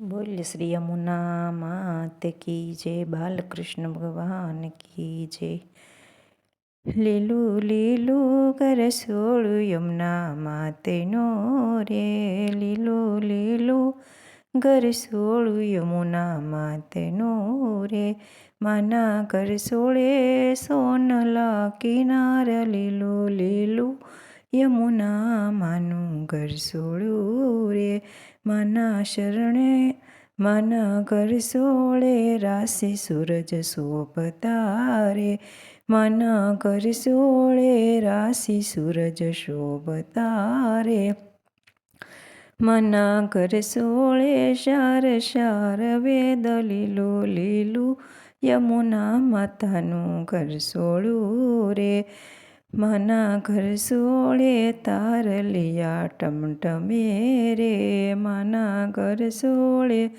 બોલ શ્રી યમુના માત કી જય, બાલકૃષ્ણ ભગવાન કી જય. લીલું લીલું કરસોળું યમુના માતનો રે. લીલું લીલું ગરસોળું યમુના માતનો રે. માના કરસોળે સોનલા કિનાર લીલું લીલું યમુના માનું ગરસોળું રે. માના શરણે, માના ઘર સોળે, રાશિ સૂરજ શોભતારે. માના ઘર સોળે, રાશિ સૂરજ શોભતારે. મના ઘર સોળે, શાર શાર વેદ લીલું લીલું, યમુના માતાનું ઘર સોળું રે. માના ઘર સોળે તારલિયા ટમટમે રે. મના ઘર સોળે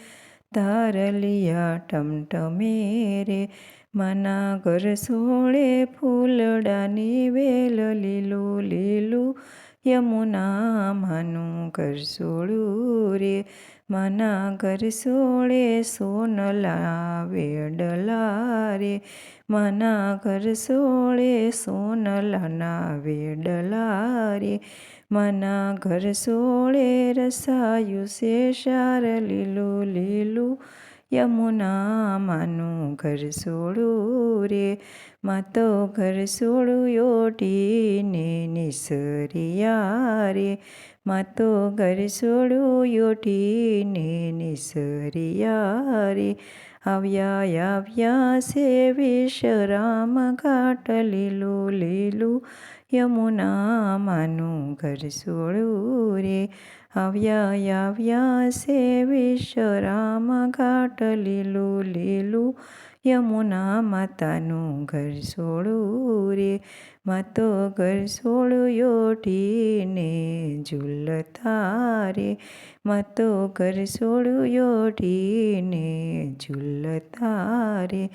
તારલિયા ટમટમે રે. મના ઘર સોળે ફૂલડાની વેલ લીલું લીલું યમુના માનું ઘર સોળું રે. માના ઘર સોળે સોન લાવે ડલારે. મના ઘર સોળે સોન લનાવે ડલારે. મના ઘર સોળે રસાયું છે શાર લીલું લીલું યમુના માનું ઘર સોળું રે, માતો ઘર સોળું યોટીને નિસરિયા રે. માતો ઘર સોળું યોટીને નિસરિયા રે. આવ્યા આવ્યા સે વિશ્રામ ઘાટ લીલું લીલું. યમુના માનું ઘર સોળું રે. આવ્યા આવ્યા છે વિશ્રામ ઘાટ લીલું લીલું. યમુના માતાનું ઘર સોળું રે. માતો ઘર સોળું યોટીને ઝૂલતા રે માતો ઘર સોળું ઢીને ઝૂલતા રે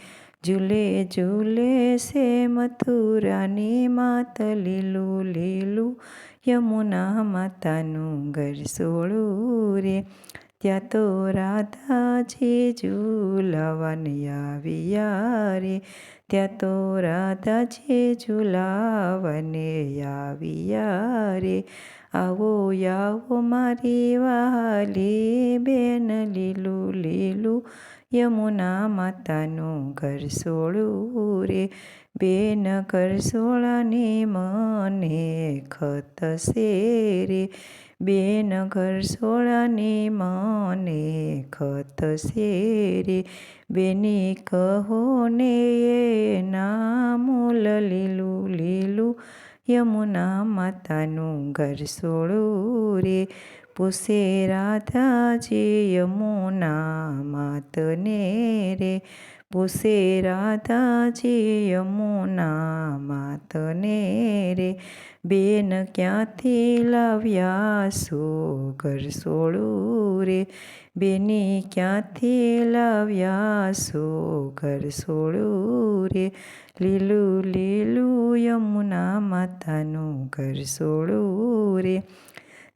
ઝૂલે ઝૂલે સે મથુરાની માત લીલું લીલું. યમુના માતાનું ઘર સોળું રે ત્યાં તો રાધાજી ઝૂલાવાને આવ્યા રે ત્યાં તો રાધાજી ઝૂલાવાને આવ્યા રે આવો આવો મારી વાલી બેન લીલું લીલું યમુના માતાનું ઘર સોળું રે બેન ઘર સોળાની મને ખતશે રે બેન ઘર સોળાની મને ખતશે રે બેની કહો ને એ મૂલ લીલું લીલું યમુના માતાનું ઘર સોળું રે. પૂછે રાધાજી યમુના માતને રે. પૂછે રાધાજી યમુના માતને રે. બેન ક્યાંથી લાવ્યા સો ઘર સોળું રે બેની ક્યાંથી લાવ્યા સો ઘર સોળું રે લીલું લીલું યમુના માતાનું ઘર સોળું રે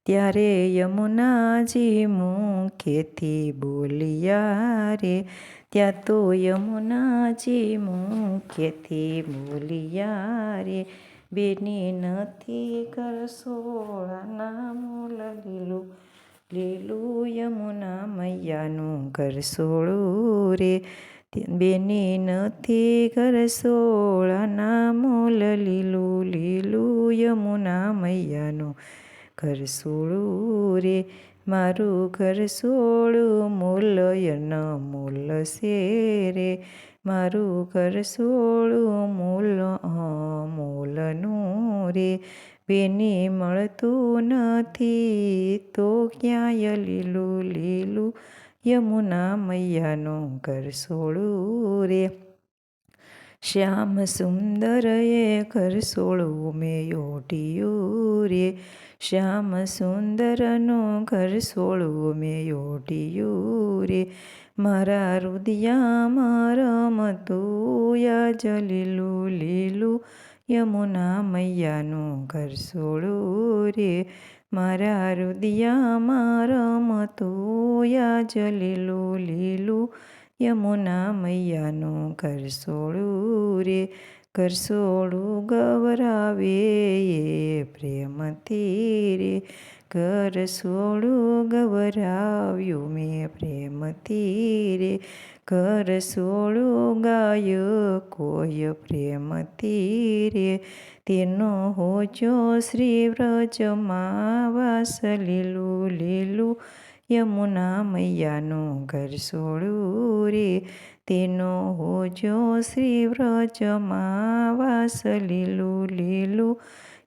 ત્યારે યમુનાજી મુખેથી બોલિયા રે. ત્યાં તો યમુનાજી મુખેથી બોલિયા રે. બેની નથી કરશોળાના મૂલ લીલું લીલું યમુના મૈયાનું ઘર સોળું રે બેની નથી ઘર સોળાના મૂલ લીલું લીલું યમુના મૈયાનું ઘર સોળું રે મારું ઘર સોળું મૂલયન મૂલ શેરે મારું ઘર સોળું મૂલ અમૂલનું રે. બેની મળતું નથી તો ક્યાંય લીલું લીલું યમુના મૈયાનું ઘર સોળું રે. શ્યામ સુંદરએ ઘર સોળું મેં યોટિયું રે. શ્યામ સુંદરનું ઘર સોળું મેં યોટિયું રે. મારા રુદિયામાં રમતું યાજ લીલું લીલું યમુના મૈયાનું ઘર સોળું રે. મારા રુદિયામાં રમતો યાજ લીલું લીલું યમુના મૈયાનું કરસોડું રે. કરસોડું ગવરાવે એ પ્રેમથી રે. કરસોડું ગવરાવ્યું મેં પ્રેમથી રે. કરસોડું ગાય કોઈ પ્રેમ તીરે તેનો હોજો શ્રી વ્રજમાં વાસ લીલું લીલું યમુના મૈયાનું ઘરસોડું રે તેનો હોજો શ્રી વ્રજમાં વાસ લીલું લીલું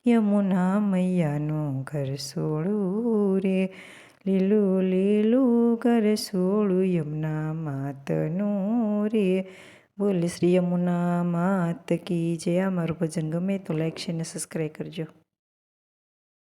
યમુના મૈયાનું ઘરસોડું રે લીલું લીલું ઘરસોડું યમુના માતનું રે બોલ શ્રી યમુના માત કી જય. આ મારું ભજન ગમે તો લાઈક છે ને સબસ્ક્રાઈબ કરજો.